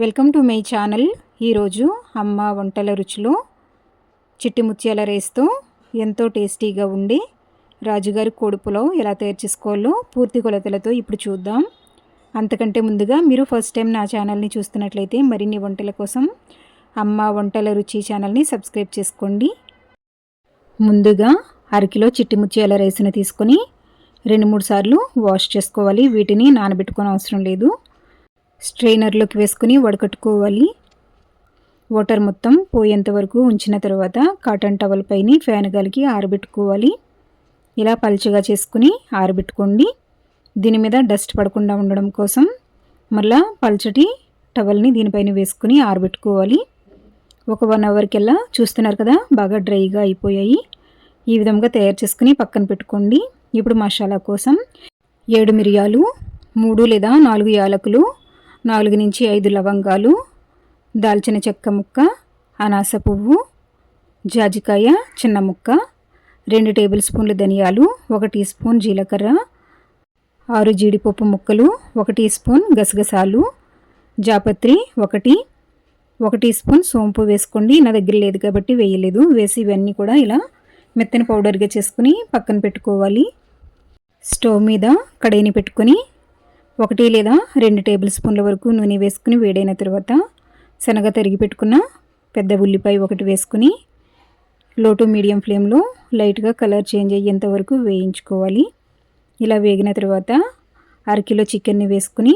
Welcome to my channel. ఈరోజు అమ్మ వంటల రుచిలో చిట్టి ముత్యాల రేస్తో ఎంతో టేస్టీగా ఉండి రాజుగారి కొడుపులో ఎలా తయారు చేసుకోవాలో పూర్తి కొలతలతో ఇప్పుడు చూద్దాం. అంతకంటే ముందుగా మీరు ఫస్ట్ టైం నా ఛానల్ని చూస్తున్నట్లయితే మరిన్ని వంటల కోసం అమ్మ వంటల రుచి ఛానల్ని సబ్స్క్రైబ్ చేసుకోండి. ముందుగా అరకిలో చిట్టి ముత్యాల రైస్ని తీసుకొని రెండు మూడు సార్లు వాష్ చేసుకోవాలి. వీటిని నానబెట్టుకోని అవసరం లేదు. స్ట్రైనర్లోకి వేసుకుని వడకట్టుకోవాలి. వాటర్ మొత్తం పోయేంత వరకు ఉంచిన తర్వాత కాటన్ టవల్ పైన ఫ్యాన్ గాలికి ఆరబెట్టుకోవాలి. ఇలా పలుచగా చేసుకుని ఆరబెట్టుకోండి. దీని మీద డస్ట్ పడకుండా ఉండడం కోసం మళ్ళా పల్చటి టవల్ని దీనిపైన వేసుకుని ఆరబెట్టుకోవాలి. ఒక వన్ అవర్కెల్లా చూస్తున్నారు కదా బాగా డ్రైగా అయిపోయాయి. ఈ విధంగా తయారు చేసుకుని పక్కన పెట్టుకోండి. ఇప్పుడు మసాలా కోసం ఏడు మిరియాలు మూడు లేదా నాలుగు యాలకులు నాలుగు నుంచి ఐదు లవంగాలు దాల్చిన చెక్క ముక్క అనాస పువ్వు జాజికాయ చిన్న ముక్క రెండు టేబుల్ స్పూన్లు ధనియాలు ఒక టీ స్పూన్ జీలకర్ర ఆరు జీడిపప్పు ముక్కలు ఒక టీ స్పూన్ గసగసాలు జాపత్రి ఒకటి ఒక టీ స్పూన్ సోంపు వేసుకోండి. నా దగ్గర లేదు కాబట్టి వేయలేదు. వేసి ఇవన్నీ కూడా ఇలా మెత్తని పౌడర్గా చేసుకుని పక్కన పెట్టుకోవాలి. స్టవ్ మీద కడాయిని పెట్టుకొని ఒకటి లేదా రెండు టేబుల్ స్పూన్ల వరకు నూనె వేసుకుని వేడైన తర్వాత శనగ తరిగి పెట్టుకున్న పెద్ద ఉల్లిపాయ ఒకటి వేసుకుని లో టు మీడియం ఫ్లేమ్లో లైట్గా కలర్ చేంజ్ అయ్యేంత వరకు వేయించుకోవాలి. ఇలా వేగిన తర్వాత అరకిలో చికెన్ని వేసుకుని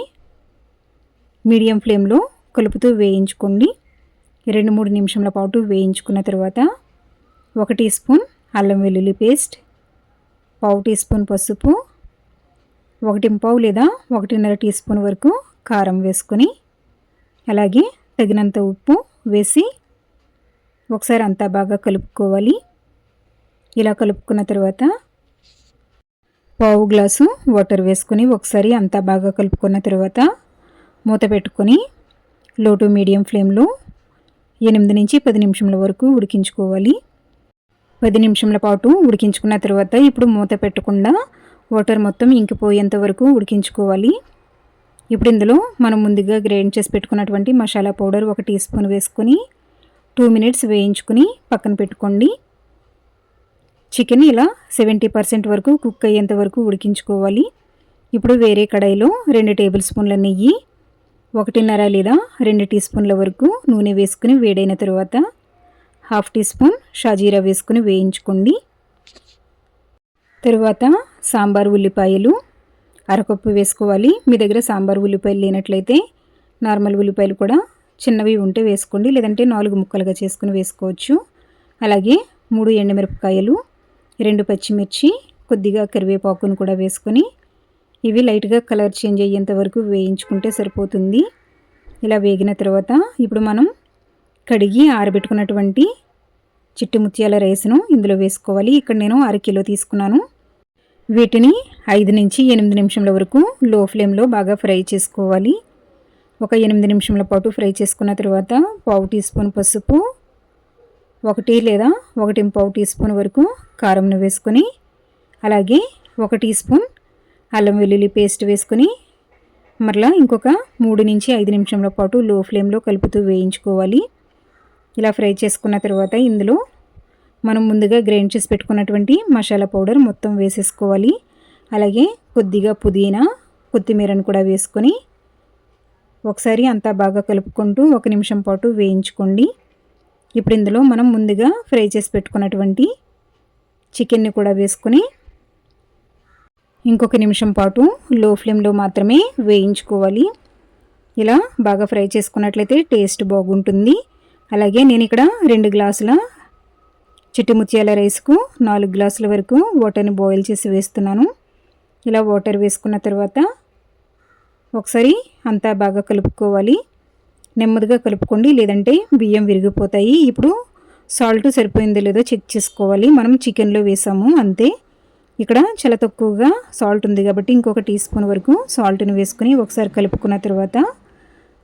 మీడియం ఫ్లేమ్లో కలుపుతూ వేయించుకోండి. రెండు మూడు నిమిషంల పాటు వేయించుకున్న తర్వాత ఒక టీ స్పూన్ అల్లం వెల్లుల్లి పేస్ట్ పావు టీ స్పూన్ పసుపు ఒకటి పావు లేదా ఒకటిన్నర టీ స్పూన్ వరకు కారం వేసుకొని అలాగే తగినంత ఉప్పు వేసి ఒకసారి అంతా బాగా కలుపుకోవాలి. ఇలా కలుపుకున్న తర్వాత పావు గ్లాసు వాటర్ వేసుకొని ఒకసారి అంతా బాగా కలుపుకున్న తర్వాత మూత పెట్టుకొని లో టు మీడియం ఫ్లేమ్లో ఎనిమిది నుంచి పది నిమిషంల వరకు ఉడికించుకోవాలి. పది నిమిషంల పాటు ఉడికించుకున్న తర్వాత ఇప్పుడు మూత పెట్టకుండా వాటర్ మొత్తం ఇంకిపోయేంత వరకు ఉడికించుకోవాలి. ఇప్పుడు ఇందులో మనం ముందుగా గ్రైండ్ చేసి పెట్టుకున్నటువంటి మసాలా పౌడర్ ఒక టీ స్పూన్ వేసుకొని టూ మినిట్స్ వేయించుకుని పక్కన పెట్టుకోండి. చికెన్ ఇలా సెవెంటీ పర్సెంట్ వరకు కుక్ అయ్యేంత వరకు ఉడికించుకోవాలి. ఇప్పుడు వేరే కడాయిలో రెండు టేబుల్ స్పూన్ల నెయ్యి ఒకటిన్నర లేదా రెండు టీ స్పూన్ల వరకు నూనె వేసుకుని వేడైన తర్వాత హాఫ్ టీ స్పూన్ షాజీరా వేసుకుని వేయించుకోండి. తరువాత సాంబార్ ఉల్లిపాయలు అరకప్పు వేసుకోవాలి. మీ దగ్గర సాంబార్ ఉల్లిపాయలు లేనట్లయితే నార్మల్ ఉల్లిపాయలు కూడా చిన్నవి ఉంటే వేసుకోండి. లేదంటే నాలుగు ముక్కలుగా చేసుకుని వేసుకోవచ్చు. అలాగే మూడు ఎండుమిరపకాయలు రెండు పచ్చిమిర్చి కొద్దిగా కరివేపాకును కూడా వేసుకొని ఇవి లైట్గా కలర్ చేంజ్ అయ్యేంత వరకు వేయించుకుంటే సరిపోతుంది. ఇలా వేగిన తర్వాత ఇప్పుడు మనం కడిగి ఆరబెట్టుకున్నటువంటి చిట్టి ముత్యాల రైస్ను ఇందులో వేసుకోవాలి. ఇక్కడ నేను అరకిలో తీసుకున్నాను. వీటిని ఐదు నుంచి ఎనిమిది నిమిషంల వరకు లో ఫ్లేమ్లో బాగా ఫ్రై చేసుకోవాలి. ఒక ఎనిమిది నిమిషంల పాటు ఫ్రై చేసుకున్న తర్వాత పావు టీ స్పూన్ పసుపు ఒకటి లేదా ఒకటి పావు టీ స్పూన్ వరకు కారంను వేసుకొని అలాగే ఒక టీ స్పూన్ అల్లం వెల్లుల్లి పేస్ట్ వేసుకొని మరలా ఇంకొక మూడు నుంచి ఐదు నిమిషంల పాటు లో ఫ్లేమ్లో కలుపుతూ వేయించుకోవాలి. ఇలా ఫ్రై చేసుకున్న తర్వాత ఇందులో మనం ముందుగా గ్రైండ్ చేసి పెట్టుకున్నటువంటి మసాలా పౌడర్ మొత్తం వేసేసుకోవాలి. అలాగే కొద్దిగా పుదీనా కొత్తిమీరను కూడా వేసుకొని ఒకసారి అంతా బాగా కలుపుకుంటూ ఒక నిమిషం పాటు వేయించుకోండి. ఇప్పుడు ఇందులో మనం ముందుగా ఫ్రై చేసి పెట్టుకున్నటువంటి చికెన్ని కూడా వేసుకొని ఇంకొక నిమిషం పాటు లో ఫ్లేమ్లో మాత్రమే వేయించుకోవాలి. ఇలా బాగా ఫ్రై చేసుకున్నట్లయితే టేస్ట్ బాగుంటుంది. అలాగే నేను ఇక్కడ రెండు గ్లాసుల చిట్టి ముత్యాల రైస్కు నాలుగు గ్లాసుల వరకు వాటర్ని బాయిల్ చేసి వేస్తున్నాను. ఇలా వాటర్ వేసుకున్న తర్వాత ఒకసారి అంతా బాగా కలుపుకోవాలి. నెమ్మదిగా కలుపుకోండి లేదంటే బియ్యం విరిగిపోతాయి. ఇప్పుడు సాల్ట్ సరిపోయిందో లేదో చెక్ చేసుకోవాలి. మనం చికెన్లో వేసాము అంతే. ఇక్కడ చాలా తక్కువగా సాల్ట్ ఉంది కాబట్టి ఇంకొక టీ స్పూన్ వరకు సాల్ట్ని వేసుకొని ఒకసారి కలుపుకున్న తర్వాత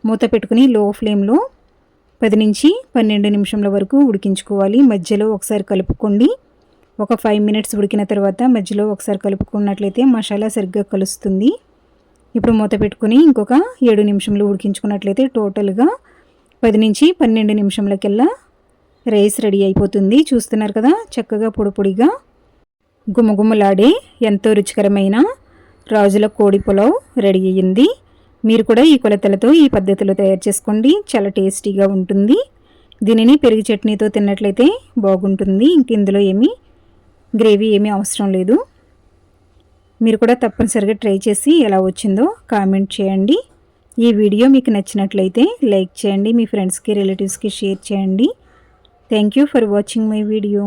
మూత పెట్టుకుని లో ఫ్లేమ్లో పది నుంచి పన్నెండు నిమిషంల వరకు ఉడికించుకోవాలి. మధ్యలో ఒకసారి కలుపుకోండి. ఒక ఫైవ్ మినిట్స్ ఉడికిన తర్వాత మధ్యలో ఒకసారి కలుపుకున్నట్లయితే మసాలా సరిగ్గా కలుస్తుంది. ఇప్పుడు మూత పెట్టుకుని ఇంకొక ఏడు నిమిషంలో ఉడికించుకున్నట్లయితే టోటల్గా పది నుంచి పన్నెండు నిమిషంలకెల్లా రైస్ రెడీ అయిపోతుంది. చూస్తున్నారు కదా చక్కగా పొడిపొడిగా గుమగుమలాడే ఎంతో రుచికరమైన రాజుల కోడి పులావ్ రెడీ అయ్యింది. మీరు కూడా ఈ కొలతలతో ఈ పద్ధతిలో తయారు చేసుకోండి. చాలా టేస్టీగా ఉంటుంది. దీనిని పెరుగు చట్నీతో తిన్నట్లయితే బాగుంటుంది. ఇంక ఇందులో ఏమీ గ్రేవీ ఏమీ అవసరం లేదు. మీరు కూడా తప్పనిసరిగా ట్రై చేసి ఎలా వచ్చిందో కామెంట్ చేయండి. ఈ వీడియో మీకు నచ్చినట్లయితే లైక్ చేయండి. మీ ఫ్రెండ్స్కి రిలేటివ్స్కి షేర్ చేయండి. Thank you for watching my video.